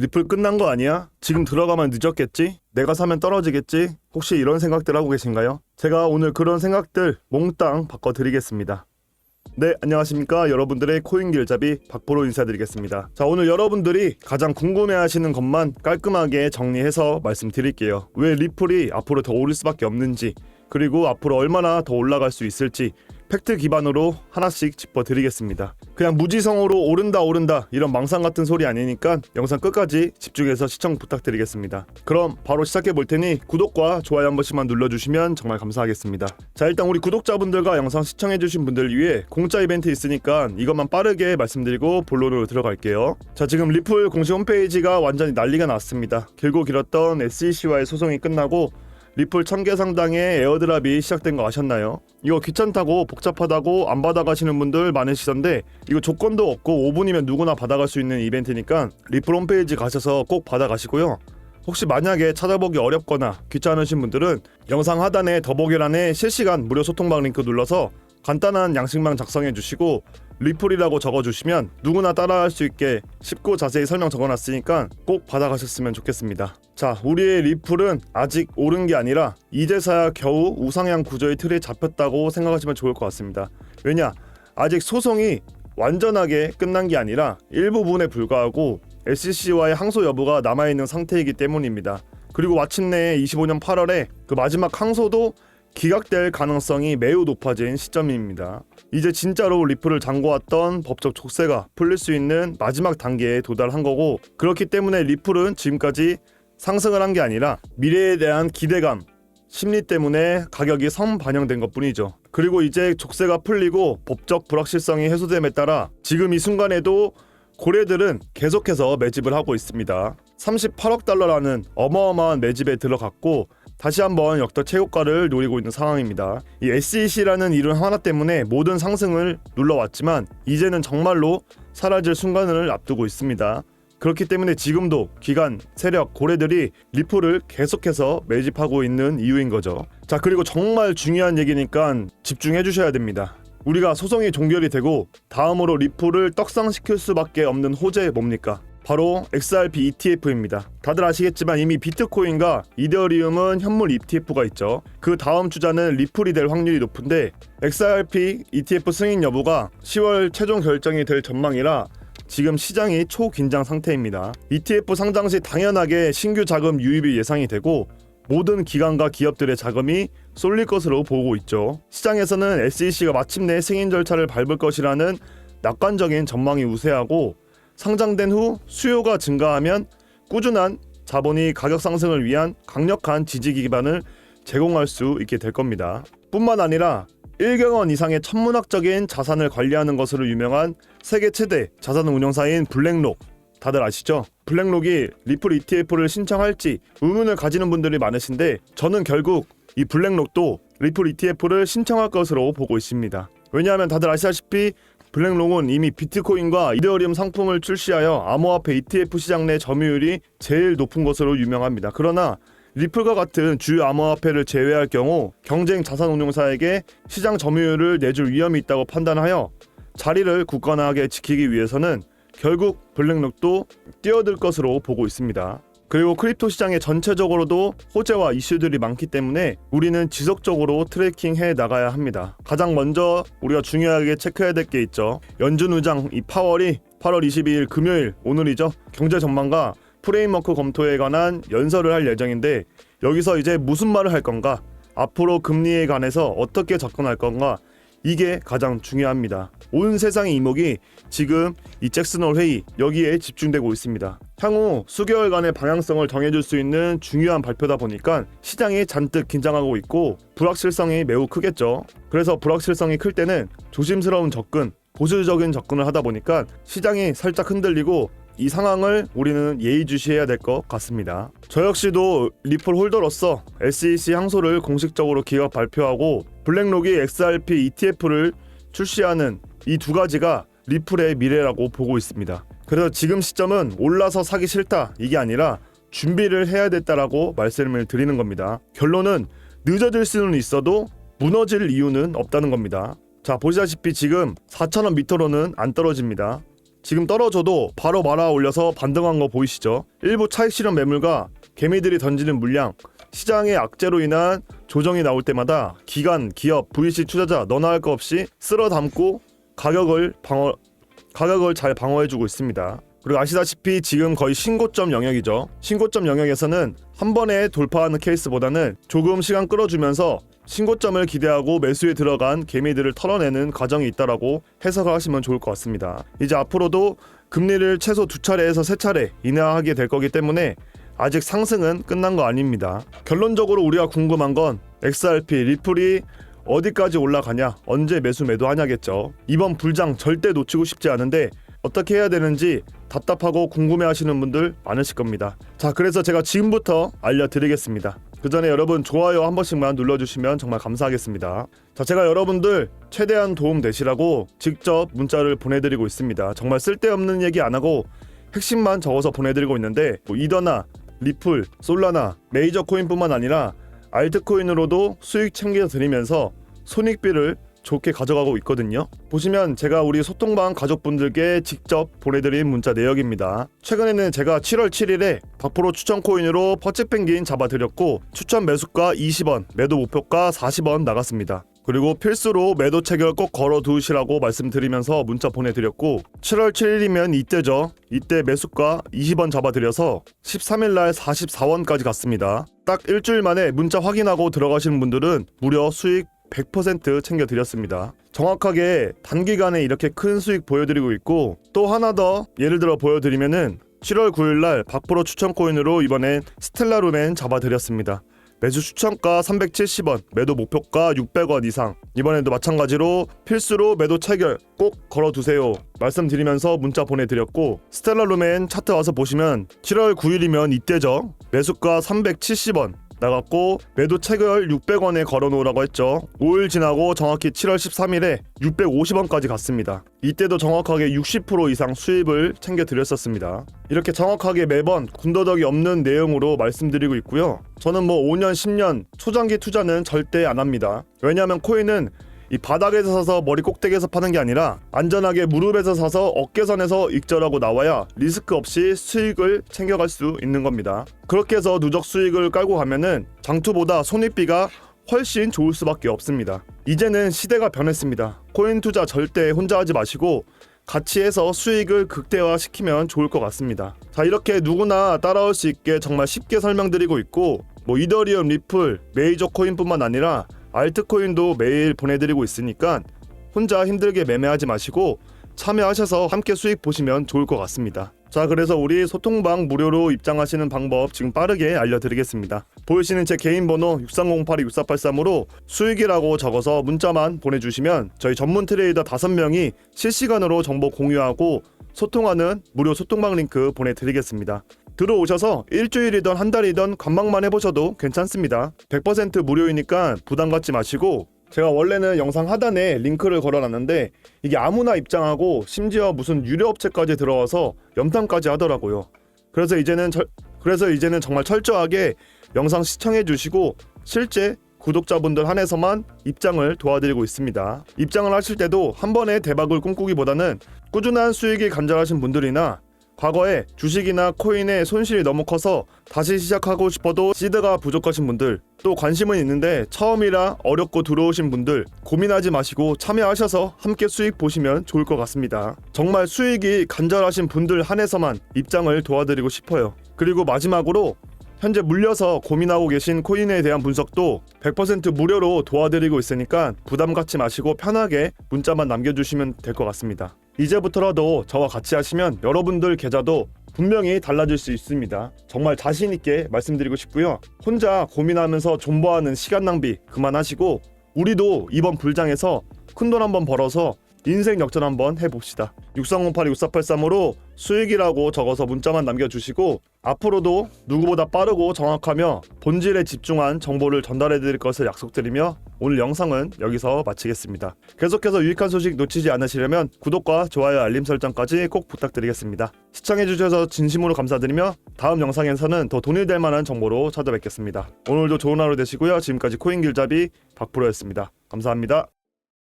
리플 끝난 거 아니야? 지금 들어가면 늦었겠지? 내가 사면 떨어지겠지? 혹시 이런 생각들 하고 계신가요? 제가 오늘 그런 생각들 몽땅 바꿔드리겠습니다. 네, 안녕하십니까. 여러분들의 코인 길잡이 박보로 인사드리겠습니다. 자, 오늘 여러분들이 가장 궁금해 하시는 것만 깔끔하게 정리해서 말씀드릴게요. 왜 리플이 앞으로 더 오를 수밖에 없는지, 그리고 앞으로 얼마나 더 올라갈 수 있을지, 팩트 기반으로 하나씩 짚어드리겠습니다. 그냥 무지성으로 오른다 오른다 이런 망상 같은 소리 아니니까 영상 끝까지 집중해서 시청 부탁드리겠습니다. 그럼 바로 시작해 볼 테니 구독과 좋아요 한 번씩만 눌러주시면 정말 감사하겠습니다. 자 일단 우리 구독자분들과 영상 시청해주신 분들 위해 공짜 이벤트 있으니까 이것만 빠르게 말씀드리고 본론으로 들어갈게요. 자 지금 리플 공식 홈페이지가 완전히 난리가 났습니다. 길고 길었던 SEC와의 소송이 끝나고 리플 1000개 상당의 에어드랍이 시작된 거 아셨나요? 이거 귀찮다고 복잡하다고 안 받아가시는 분들 많으시던데 이거 조건도 없고 5분이면 누구나 받아갈 수 있는 이벤트니까 리플 홈페이지 가셔서 꼭 받아가시고요. 혹시 만약에 찾아보기 어렵거나 귀찮으신 분들은 영상 하단에 더보기란에 실시간 무료 소통방 링크 눌러서 간단한 양식망 작성해 주시고 리플이라고 적어주시면 누구나 따라할 수 있게 쉽고 자세히 설명 적어놨으니까 꼭 받아가셨으면 좋겠습니다. 자, 우리의 리플은 아직 오른 게 아니라 이제서야 겨우 우상향 구조의 틀에 잡혔다고 생각하시면 좋을 것 같습니다. 왜냐? 아직 소송이 완전하게 끝난 게 아니라 일부분에 불과하고 SC와의 항소 여부가 남아있는 상태이기 때문입니다. 그리고 마침내 25년 8월에 그 마지막 항소도 기각될 가능성이 매우 높아진 시점입니다. 이제 진짜로 리플을 잠궈왔던 법적 족쇄가 풀릴 수 있는 마지막 단계에 도달한 거고 그렇기 때문에 리플은 지금까지 상승을 한 게 아니라 미래에 대한 기대감, 심리 때문에 가격이 선반영된 것 뿐이죠. 그리고 이제 족쇄가 풀리고 법적 불확실성이 해소됨에 따라 지금 이 순간에도 고래들은 계속해서 매집을 하고 있습니다. 38억 달러라는 어마어마한 매집에 들어갔고 다시 한번 역대 최고가를 노리고 있는 상황입니다. 이 SEC라는 이름 하나 때문에 모든 상승을 눌러왔지만 이제는 정말로 사라질 순간을 앞두고 있습니다. 그렇기 때문에 지금도 기관, 세력, 고래들이 리플을 계속해서 매집하고 있는 이유인 거죠. 자, 그리고 정말 중요한 얘기니까 집중해 주셔야 됩니다. 우리가 소송이 종결이 되고 다음으로 리플을 떡상시킬 수밖에 없는 호재 뭡니까? 바로 XRP ETF입니다. 다들 아시겠지만 이미 비트코인과 이더리움은 현물 ETF가 있죠. 그 다음 주자는 리플이 될 확률이 높은데 XRP ETF 승인 여부가 10월 최종 결정이 될 전망이라 지금 시장이 초긴장 상태입니다. ETF 상장 시 당연하게 신규 자금 유입이 예상이 되고 모든 기관과 기업들의 자금이 쏠릴 것으로 보고 있죠. 시장에서는 SEC가 마침내 승인 절차를 밟을 것이라는 낙관적인 전망이 우세하고 상장된 후 수요가 증가하면 꾸준한 자본이 가격 상승을 위한 강력한 지지 기반을 제공할 수 있게 될 겁니다. 뿐만 아니라 1경 원 이상의 천문학적인 자산을 관리하는 것으로 유명한 세계 최대 자산 운용사인 블랙록 다들 아시죠? 블랙록이 리플 ETF를 신청할지 의문을 가지는 분들이 많으신데 저는 결국 이 블랙록도 리플 ETF를 신청할 것으로 보고 있습니다. 왜냐하면 다들 아시다시피 블랙록은 이미 비트코인과 이더리움 상품을 출시하여 암호화폐 ETF 시장 내 점유율이 제일 높은 것으로 유명합니다. 그러나 리플과 같은 주요 암호화폐를 제외할 경우 경쟁 자산운용사에게 시장 점유율을 내줄 위험이 있다고 판단하여 자리를 굳건하게 지키기 위해서는 결국 블랙록도 뛰어들 것으로 보고 있습니다. 그리고 크립토 시장에 전체적으로도 호재와 이슈들이 많기 때문에 우리는 지속적으로 트래킹 해 나가야 합니다. 가장 먼저 우리가 중요하게 체크해야 될 게 있죠. 연준 의장 이 파월이 8월 22일 금요일 오늘이죠. 경제 전망과 프레임워크 검토에 관한 연설을 할 예정인데 여기서 이제 무슨 말을 할 건가? 앞으로 금리에 관해서 어떻게 접근할 건가? 이게 가장 중요합니다. 온 세상의 이목이 지금 이 잭슨홀 회의 여기에 집중되고 있습니다. 향후 수개월간의 방향성을 정해줄 수 있는 중요한 발표다 보니까 시장이 잔뜩 긴장하고 있고 불확실성이 매우 크겠죠. 그래서 불확실성이 클 때는 조심스러운 접근, 보수적인 접근을 하다 보니까 시장이 살짝 흔들리고 이 상황을 우리는 예의주시해야 될 것 같습니다. 저 역시도 리플 홀더로서 SEC 항소를 공식적으로 기업 발표하고 블랙록이 XRP ETF를 출시하는 이 두 가지가 리플의 미래라고 보고 있습니다. 그래서 지금 시점은 올라서 사기 싫다 이게 아니라 준비를 해야 됐다라고 말씀을 드리는 겁니다. 결론은 늦어질 수는 있어도 무너질 이유는 없다는 겁니다. 자 보시다시피 지금 4,000원 밑으로는 안 떨어집니다. 지금 떨어져도 바로 말아 올려서 반등한 거 보이시죠? 일부 차익 실현 매물과 개미들이 던지는 물량, 시장의 악재로 인한 조정이 나올 때마다 기관, 기업, VC 투자자 너나 할거 없이 쓸어 담고 가격을 방어 가격을 잘 방어해주고 있습니다. 그리고 아시다시피 지금 거의 신고점 영역이죠. 신고점 영역에서는 한 번에 돌파하는 케이스보다는 조금 시간 끌어주면서 신고점을 기대하고 매수에 들어간 개미들을 털어내는 과정이 있다라고 해석을 하시면 좋을 것 같습니다. 이제 앞으로도 금리를 최소 두 차례에서 세 차례 인하하게 될 거기 때문에 아직 상승은 끝난 거 아닙니다. 결론적으로 우리가 궁금한 건 XRP, 리플이 어디까지 올라가냐, 언제 매수 매도하냐겠죠. 이번 불장 절대 놓치고 싶지 않은데 어떻게 해야 되는지 답답하고 궁금해 하시는 분들 많으실 겁니다. 자, 그래서 제가 지금부터 알려드리겠습니다. 그 전에 여러분 좋아요 한 번씩만 눌러주시면 정말 감사하겠습니다. 자, 제가 여러분들 최대한 도움 되시라고 직접 문자를 보내드리고 있습니다. 정말 쓸데없는 얘기 안 하고 핵심만 적어서 보내드리고 있는데 뭐 이더나, 리플, 솔라나, 메이저 코인뿐만 아니라 알트코인으로도 수익 챙겨 드리면서 손익비를 좋게 가져가고 있거든요. 보시면 제가 우리 소통방 가족분들께 직접 보내드린 문자 내역입니다. 최근에는 제가 7월 7일에 박프로 추천 코인으로 퍼치펭귄 잡아드렸고 추천 매수가 20원, 매도 목표가 40원 나갔습니다. 그리고 필수로 매도 체결 꼭 걸어 두시라고 말씀드리면서 문자 보내드렸고 7월 7일이면 이때죠. 이때 매수가 20원 잡아드려서 13일 날 44원까지 갔습니다. 딱 일주일 만에 문자 확인하고 들어가시는 분들은 무려 수익 100% 챙겨드렸습니다. 정확하게 단기간에 이렇게 큰 수익 보여드리고 있고 또 하나 더 예를 들어 보여드리면은 7월 9일날 박프로 추천 코인으로 이번엔 스텔라 루멘 잡아드렸습니다. 매수 추천가 370원, 매도 목표가 600원 이상. 이번에도 마찬가지로 필수로 매도 체결 꼭 걸어두세요. 말씀드리면서 문자 보내드렸고 스텔라 루멘 차트 와서 보시면 7월 9일이면 이때죠. 매수가 370원, 나갔고 매도 체결 600원에 걸어놓으라고 했죠. 5일 지나고 정확히 7월 13일에 650원까지 갔습니다. 이때도 정확하게 60% 이상 수입을 챙겨 드렸었습니다. 이렇게 정확하게 매번 군더더기 없는 내용으로 말씀드리고 있고요. 저는 뭐 5년, 10년 초장기 투자는 절대 안 합니다. 왜냐하면 코인은 이 바닥에서 사서 머리 꼭대기에서 파는 게 아니라 안전하게 무릎에서 사서 어깨선에서 익절하고 나와야 리스크 없이 수익을 챙겨갈 수 있는 겁니다. 그렇게 해서 누적 수익을 깔고 가면은 장투보다 손익비가 훨씬 좋을 수밖에 없습니다. 이제는 시대가 변했습니다. 코인 투자 절대 혼자 하지 마시고 같이 해서 수익을 극대화시키면 좋을 것 같습니다. 자, 이렇게 누구나 따라올 수 있게 정말 쉽게 설명드리고 있고 뭐 이더리움, 리플, 메이저 코인뿐만 아니라 알트코인도 매일 보내드리고 있으니까 혼자 힘들게 매매하지 마시고 참여하셔서 함께 수익 보시면 좋을 것 같습니다. 자, 그래서 우리 소통방 무료로 입장하시는 방법 지금 빠르게 알려드리겠습니다. 보이시는 제 개인 번호 6308-6483으로 수익이라고 적어서 문자만 보내주시면 저희 전문 트레이더 5명이 실시간으로 정보 공유하고 소통하는 무료 소통방 링크 보내드리겠습니다. 들어오셔서 일주일이든 한 달이든 관망만 해보셔도 괜찮습니다. 100% 무료이니까 부담 갖지 마시고 제가 원래는 영상 하단에 링크를 걸어놨는데 이게 아무나 입장하고 심지어 무슨 유료 업체까지 들어와서 염탐까지 하더라고요. 그래서 이제는 절, 그래서 이제는 정말 철저하게 영상 시청해 주시고 실제 구독자분들 한해서만 입장을 도와드리고 있습니다. 입장을 하실 때도 한 번에 대박을 꿈꾸기보다는 꾸준한 수익이 간절하신 분들이나 과거에 주식이나 코인의 손실이 너무 커서 다시 시작하고 싶어도 시드가 부족하신 분들 또 관심은 있는데 처음이라 어렵고 들어오신 분들 고민하지 마시고 참여하셔서 함께 수익 보시면 좋을 것 같습니다. 정말 수익이 간절하신 분들 한해서만 입장을 도와드리고 싶어요. 그리고 마지막으로 현재 물려서 고민하고 계신 코인에 대한 분석도 100% 무료로 도와드리고 있으니까 부담 갖지 마시고 편하게 문자만 남겨주시면 될 것 같습니다. 이제부터라도 저와 같이 하시면 여러분들 계좌도 분명히 달라질 수 있습니다. 정말 자신 있게 말씀드리고 싶고요. 혼자 고민하면서 존버하는 시간 낭비 그만하시고 우리도 이번 불장에서 큰 돈 한번 벌어서 인생 역전 한번 해봅시다. 6308-6483으로 수익이라고 적어서 문자만 남겨주시고 앞으로도 누구보다 빠르고 정확하며 본질에 집중한 정보를 전달해 드릴 것을 약속드리며 오늘 영상은 여기서 마치겠습니다. 계속해서 유익한 소식 놓치지 않으시려면 구독과 좋아요 알림 설정까지 꼭 부탁드리겠습니다. 시청해 주셔서 진심으로 감사드리며 다음 영상에서는 더 돈이 될 만한 정보로 찾아뵙겠습니다. 오늘도 좋은 하루 되시고요. 지금까지 코인 길잡이 박프로였습니다. 감사합니다.